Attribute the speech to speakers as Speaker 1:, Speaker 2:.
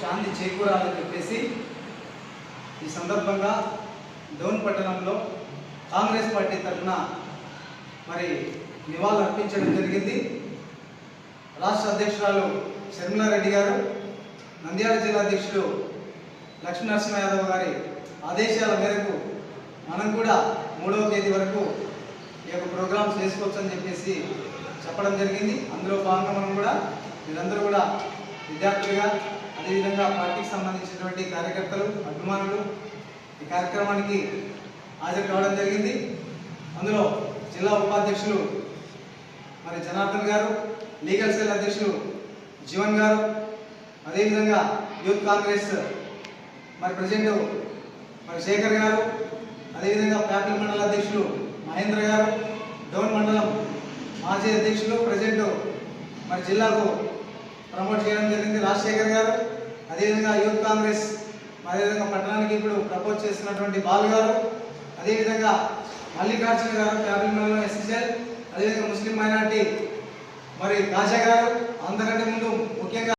Speaker 1: శాంతి చేకూరాలని చెప్పేసి ఈ సందర్భంగా డౌన్ పట్టణంలో కాంగ్రెస్ పార్టీ తరఫున మరి నివాళులు అర్పించడం జరిగింది. రాష్ట్ర అధ్యక్షురాలు శర్మిలారెడ్డి గారు నంద్యాల జిల్లా అధ్యక్షుడు లక్ష్మీ నరసింహ యాదవ్ గారి ఆదేశాల మేరకు మనం కూడా మూడవ తేదీ వరకు ఈ యొక్క ప్రోగ్రామ్స్ చేసుకోవచ్చు అని చెప్పేసి చెప్పడం జరిగింది. అందులో భాగంగా మనం కూడా మీరందరూ కూడా విద్యార్థులుగా అదేవిధంగా పార్టీకి సంబంధించినటువంటి కార్యకర్తలు అభిమానులు ఈ కార్యక్రమానికి హాజరు కావడం జరిగింది. అందులో జిల్లా ఉపాధ్యక్షులు మరి జనార్దన్ గారు లీగల్ సెల్ అధ్యక్షులు జీవన్ గారు అదేవిధంగా యూత్ కాంగ్రెస్ మరి ప్రజెంట్ మరి శేఖర్ గారు అదేవిధంగా ప్యాకింగ్ మండల అధ్యక్షులు మహేంద్ర గారు డౌన్ మండలం మాజీ అధ్యక్షులు ప్రజెంట్ మరి జిల్లాకు ప్రమోట్ చేయడం జరిగింది. రాజశేఖర్ గారు అదేవిధంగా యూత్ కాంగ్రెస్ అదేవిధంగా పట్టణానికి ఇప్పుడు ప్రపోజ్ చేస్తున్నటువంటి బాలు గారు అదేవిధంగా మల్లికార్జున గారు ప్యాకింగ్ మండలం ఎస్ఎస్ఎల్ అదేవిధంగా ముస్లిం మైనార్టీ మరి కాజా గారు అందరికంటే ముందు ముఖ్యంగా